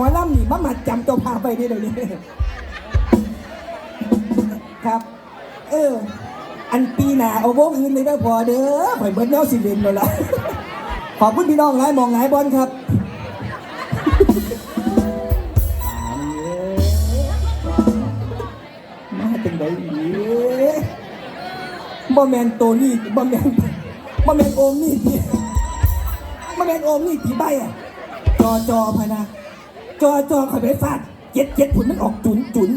หมอลำนี่มามาจำเจ้าพาไปได้เดี๋ยวนี้ครับ เออ อันปีหนาเอาวงอื่นเลยนะพอเด้อข่อยเบิดแนวสิเลนแล้วล่ะขอบคุณพี่น้องหลายมองหลายบอลครับมาจังไดอีบ่แมนโตนี่บ่แมนบ่แมนโอมนี่ทีบ่แมนโอมนี่ทีใบอะจอจอพะนะ จอจอข่อยไปฟาดเจ็ดเจ็ดผุนมันออกจุนจุน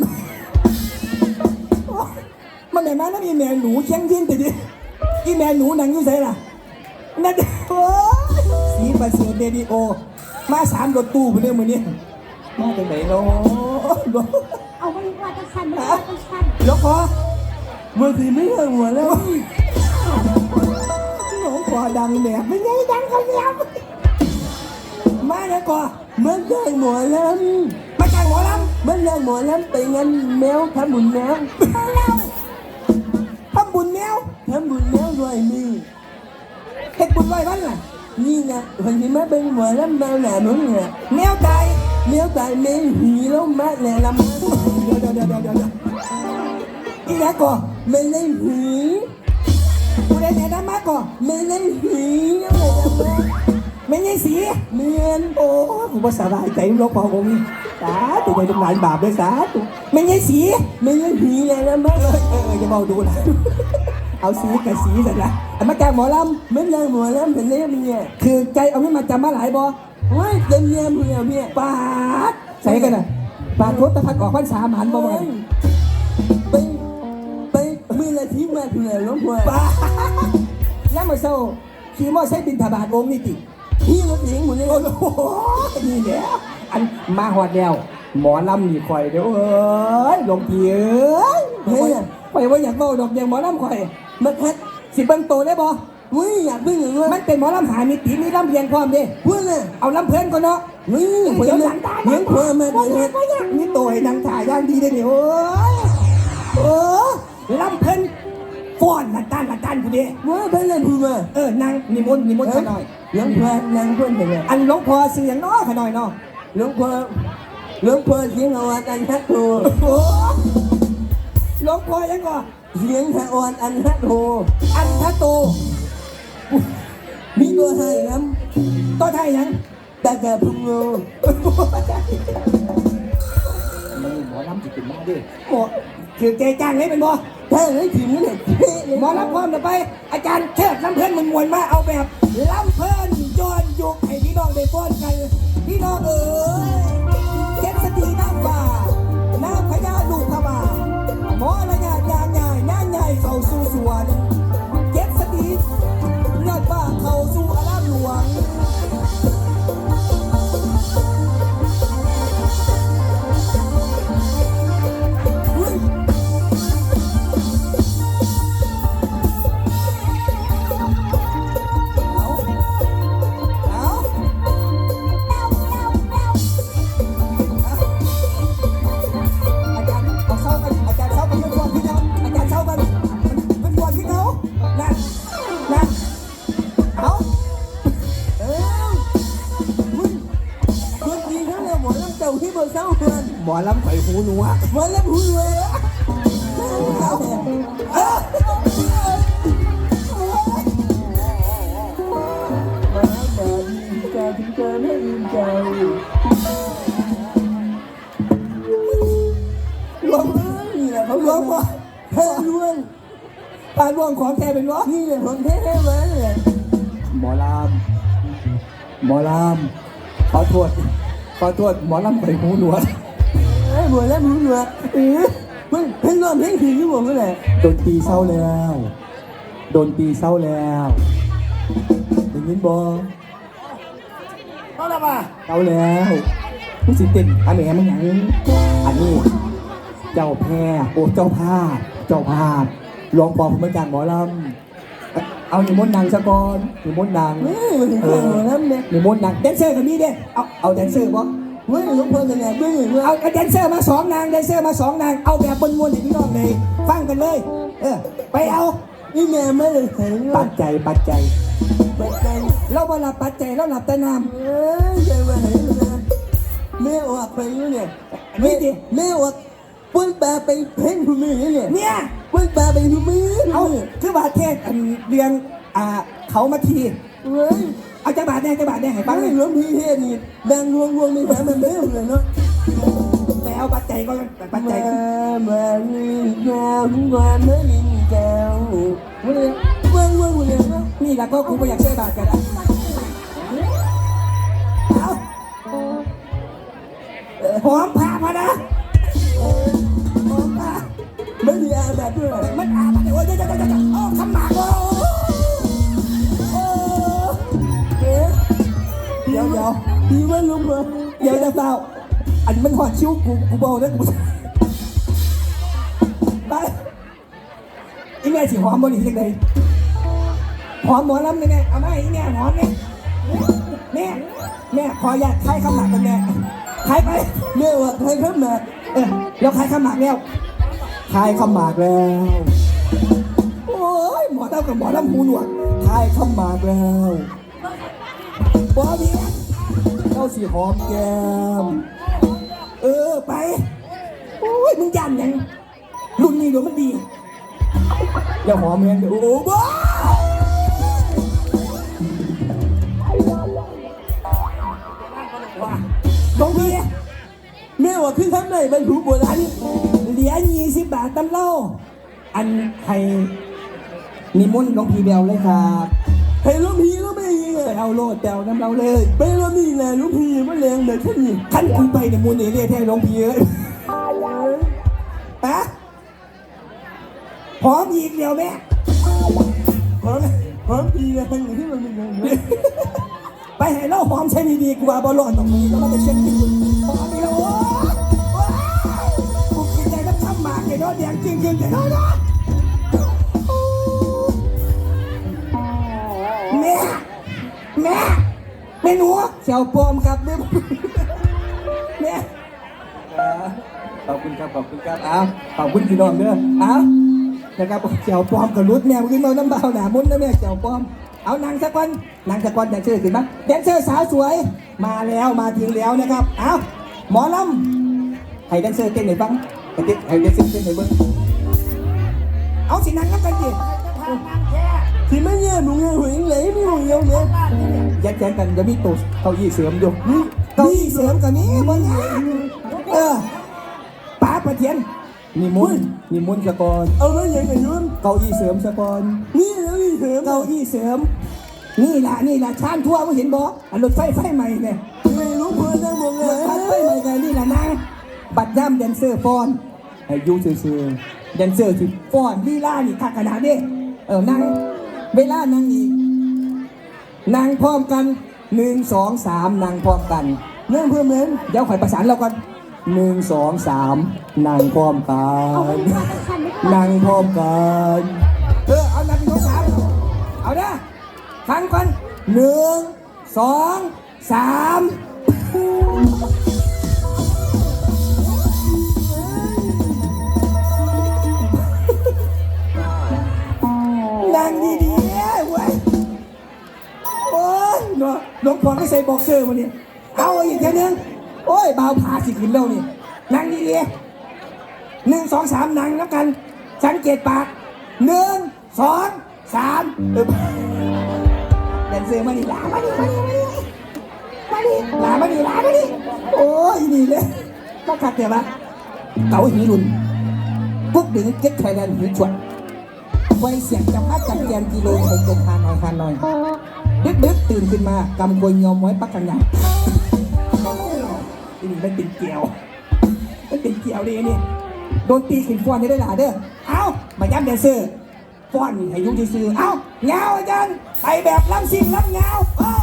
มันไหนมาแล้วมีแม่หนูเชียงยินติดิอีแม่หนูหนังอยู่ไสล่ะนั่นโอ้ยสีประเสริฐเดดีโอ มาสามรถตู้ไปเรื่องมือนี้มาจากไหนเนาะเอาไว้ว่าจะสั่นว่าจะสั่นแล้วพอเมื่อคืนไม่เห็นหัวแล้วหลวงพ่อดังแหนบไม่ไงดังเขาเนียบมาแล้วก่อ เมื่อคืนหมอลมาจ้างหมอลำเมื่อคืนหมอลำไปงานแมวทำบุญแมวำทำบุญแมวทำบุญแมวด้วยนี่เฮ็ดบุญไว้วันล่ะนี่นะคนที่มาเป็นหมอลำแมวหนามึงเนี่ยแมวตายแมวตายแมวหีแล้วมาแหละลำเดี๋ยวเดี๋ยวเดี๋ยวเดี๋ยวเดี๋ยวอีแล้วก่อไม่ได้หีกูได้ไหนน้ำมาก่อไม่ได้หีอะไรกันแม่ ไม่ใช่สีเมียนโอ้ผมว่าสบายใจหลวงพ่อองค์นี้สาธุในทุกหลานบาปด้วยสาธุไม่ใช่สีไม่ได้หีอะไรนะแม่เออเอออย่าเบาดูนะเอาสีกับสีเสร็จละอันมาจากหมอลำเมื่อคืนหมอลำเป็นเรื่องเนี่ยคือใจเอาไม่มาจำมาหลายบอเฮ้ยเต็มเมียเมียเมียปาดใส่กันน่ะปาดรถตะพัดออกพรรษาหมันบ่บ่กันไปไปมือละที่มาเถื่อนหลวงพ่อปาดแล้วมาเศร้าขี่มอไซค์บินถบาทองนี่ติ พี่รถเสียงหมดเลยโอ้โหนี่แหละอันมาหอดแล้วหมอลำนี่ข่อยเด้อเอ้ยหลวงพี่เอ้ยเฮ้ยข่อยว่าอยากเว้าดอกอย่างหมอลำข่อยมาคัดสิเบิ่งโตได้บ่เฮ้ยอยากเป็นอย่างว่ามันเป็นหมอลำหามีตีมีลำเพียงพร้อมเด้เพื่อนน่ะเอาลำเพลินก่อนเนาะเฮ้ยเดี๋ยวหลังตาเลี้ยงพ่อมาโอ้เลยยโอ้ยนี่โตให้นางถ่ายย่างดีได้เนี่ยโอ้ยโอ้ลำเพลินฟ้อนละต้านละต้านกูเด้ว่าเป็นอะไรพูดมาเออนางนิมนต์นิมนต์ขาหน่อย เลี้ยงพ่อนางเพื่อนเป็นไงอันหลวงพ่อเสียงน้อขาหน่อยเนาะเลี้ยงพ่อเลี้ยงพ่อเสียงอวดอันฮัตโตโอ้หลวงพ่อยังก่อเสียงอวดอันฮัตโตอันทะโตมีตัวให้น้ตัวไทยยังำตากาพุงโงนี่หมอลำจิตเป็นมาดิหมอ ถือใจจ้างเลยเป็นบ่ถ้าให้ถึงเนี่ยเท่เลยหมอลำพร้อมเดี๋ยวไป อาจารย์เชิดลำเพลินมันมวนมาเอาแบบลำเพลินย้อนยุกให้พี่น้องได้ฟ้อนกันพี่น้องเอ๋ย เบ่เศร้าเพื่อนหมอลำไผ่หูหนูอะหมอลำหูรวยอะเอาเออมาดีใจถึงเจอไม่ยินใจหลวงนี่แหละเขาลเรีวยงกพ่อว่าแพ้ล้วนปานวงของแท้เป็นวะนี่แหละของแท้มาเนี่ยหมอลำหมอลำขอโทษ ขอโทษหมอลำไผ่หูหนวดไอ้บัวแล้วมึงเหรอเออมึงเพ่งนอนเพ่งผีอยู่บ่เมื่อไหร่โดนตีเศร้าแล้ว โดนตีเศร้าแล้วได้ยินบ่เอาละป่ะเศร้าแล้วมึงสิเต้นอันไหนมันหยังอันนี้ เจ้าแพรโอ้เจ้าภาพเจ้าภาพหลวงปอผมมาจากหมอลำ เอาหนิมนต์นางซะกอนหนิมนต์นางเฮ้ยมันถึงข้างหัวน้ำเนี่ยหนิมนต์นางแดนเซอร์คนนี้เด้เอาเอาแดนเซอร์บ่เฮ้ยหลวงพ่อจะไงเบื่อเอาเอาแดนเซอร์มาสองนางแดนเซอร์มาสองนางเอาแบบบนมวลให้พี่น้องเลยฟังกันเลย เออไปเอานี่แม่ไม่ได้เห็นปัดใจยปัดใจยปัจจัยเราบ่หลับปัดใจยเราหลับแต่น้เอ้ยใจว่าเห็นนะแม่ออกไปอยู่เนี่ยนี่แม่ดิแม่ออก เปิ้นปลาไปเพ่งทุมือเนี่ยเนี่ย เปิ้นปลาไปทุมือเอาเอาคือว่าเทศอันเรียงอ่าเขามาที เว้ยเอาจักบาทแน่จักบาทแน่ให้ฟัฟังงเลยหลวงพี่เทศนี่ดังรวงรวงในแผลมันเริ่มเลยเนาะไปเอาปัจจัยก็ปัจจัยมามาลิงแก้วมาเมื่อลิงแก้วเว้ยเว้ยเว้ยเว้ยเว้ยนี่แหละก็กูไม่อยากใช้บาทกันอะเอาหอมพามานะ ด้อาแบบด้วย มันอาบะโอ้ยเดี๋ยวเดี๋ยวเดี๋ยวโอ้คำหมากโอ้โอ้เอ๊ะเดี๋ยวเดี๋ยวดีว่าลุงเหรอเดี๋ยวจะเศร้าอันมันหอดชิวกูกูเบาแล้วกูไปอีแม่สิหอมบ่นี่ยังไงหอมหมอลำยังไงเอาไหมอีแม่หอมเนี่ยแม่แม่ขออยากใครคำหมากกันแม่ใครไปแม่ว่าใครครับแม่เออเดี๋ยวใครคำหมากแล้ว ใครคำหมากแล้ว โอ้ยหมอเต้ากับหมอลำหูหนวกใครคำหมากแล้วบอดีเจ้าสีหอมแก้ม เออไป โอ้ยมึงยันยังรุ่นนี้เดี๋ยวมันดีอย่าหอมแมนเดี๋ยโอ้โหบ้าน้องพี่แม่ว่าคือทำไหนบรรทุกโบราอัณน เหรียญยี่สิบบาทตำเล่า อันให้นิมนต์หลวงพี่เบลเลยครับให้ลุงพีก็ไม่ยิงไปอะเอาโลดแตวน้ำเราเลยไปรถนี่แหละลุงพีมันแรงเด็กแค่นี้ขั้นคุณไปเนี่ยมูลเอเรียแท้หลวงพี่เอ้ยอะพร้อมอีกเดียวแม่พร้อมพร้อมพีแรงที่มันมีเงินไปให้เราหอมใช้ดีๆกว่าบอลลอนตรงนี้แล้วมันจะเช็ดที่คุณ ทำหมากไอ้น้อแดงจริงแต่น้อนะแม่แม่แม่หนูเชียวปอมครับแม่แม่ขอบคุณครับขอบคุณครับอ้าวขอบคุณพี่น้องเด้ออ้าวนะครับเจียวปอมกับรุดแม่ขึ้นมาน้ำเบาหนามุ้นนะแม่เจียวปอมเอานางสักวันนางสักวันแดนเซอร์ขึ้นมาแดนเซอร์สาวสวยมาแล้วมาถึงแล้วนะครับ เอาหมอลำให้แดนเซอร์เต้นหน่อยบ้าง ให้เต้นให้แดนเซอร์เต้นหน่อยเบ้างเอาสินางกันกันดิที่ไม่แย่หนูเงี้ยหัวยิงไหลไม่หัวเยี่ยวเนี่ยแยกแยกกันจะมีตัวเก้าอี้เสริมอยู่เก้าอี้เสริมกับนี้บนนี้เออป้าประเทียนนิมนต์นิมนต์สะกอนเอาไว้ยังไงยุ่นเก้าอี้เสริมสะกอนนี่แล้วนี่เถอะเก้าอี้เสริมนี่แหละนี่แหละชานทั่วไม่เห็นบอกอันรถไฟไฟใหม่เนี่ยไม่รู้เพื่อนได้มอง บัดย่ำแดนเซอร์ฟอนอายุซื่อๆแดนเซอร์ที่ฟอนลีลานี่ทักขนาดนี้เออนั่งเวลานั่งอีกนั่งพร้อมกันหนึ่งสองสามนั่งพร้อมกันเรื่องเพื่อนเมนเดี๋ยวข่อยประสานเราก่อนหนึ่งสองสามนั่งพร้อมกันนั่งพร้อมกันเออเอานับหนึ่งสองสามเอาเด้อฟังก่อนหนึ่งสองสาม เนาะหลวงพ่อก็ใส่บ็อกเซอร์มาเนี่ยเอาอีกแค่นึงโอ้ยเบาพาสิขึ้นแล้วนี่นั่งดีๆหนึ่งสองสามนั่งแล้วกัน สังเกตปากหนึ่งสองสามเออแดนเซอร์มาดิลามาดิมาดิมาดิมาดิลามาดิลามาดิโอ้ยนี่เลยก็ขัดเดี๋ยวมาเก๋าหีรุนพวกดึงเก็ตไทยแลนด์หีชวนไวเสียงจำพัดจับแกนกิโลไทยเกินฮานอยฮานอย ดึกดึกๆตื่นขึ้นมากำกวยยอมไว้ปักกันยาอีนี่มันเป็นเกลียวมันเป็นเกี่ยวดีนี่โดนตีขึ้นฟ้อนได้ได้หลาเด้อเอามาย้ำแดนเซอร์ฟ้อนให้ยุ่งซื่อๆเอาเงาอาจารย์ไปแบบลำซิงลำเงาเอา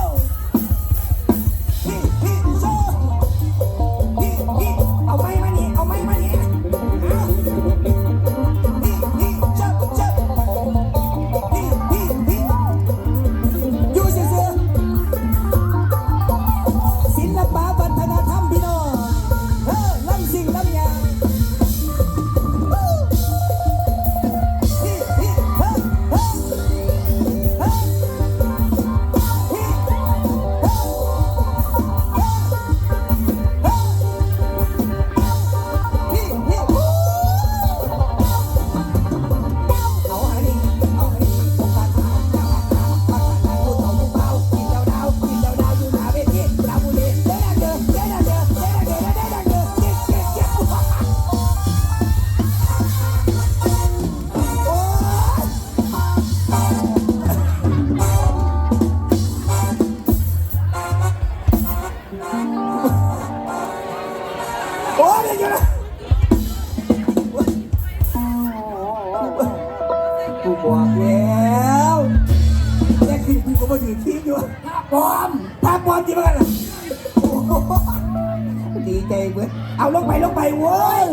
โอ้วนกูบอกแล้วแค่คิดกูก็มาถือทิ้งด้วยปลอมภาพปลอมจริงไหมกันล่ะดีใจเว้ยเอาลงไปลงไปเว้ย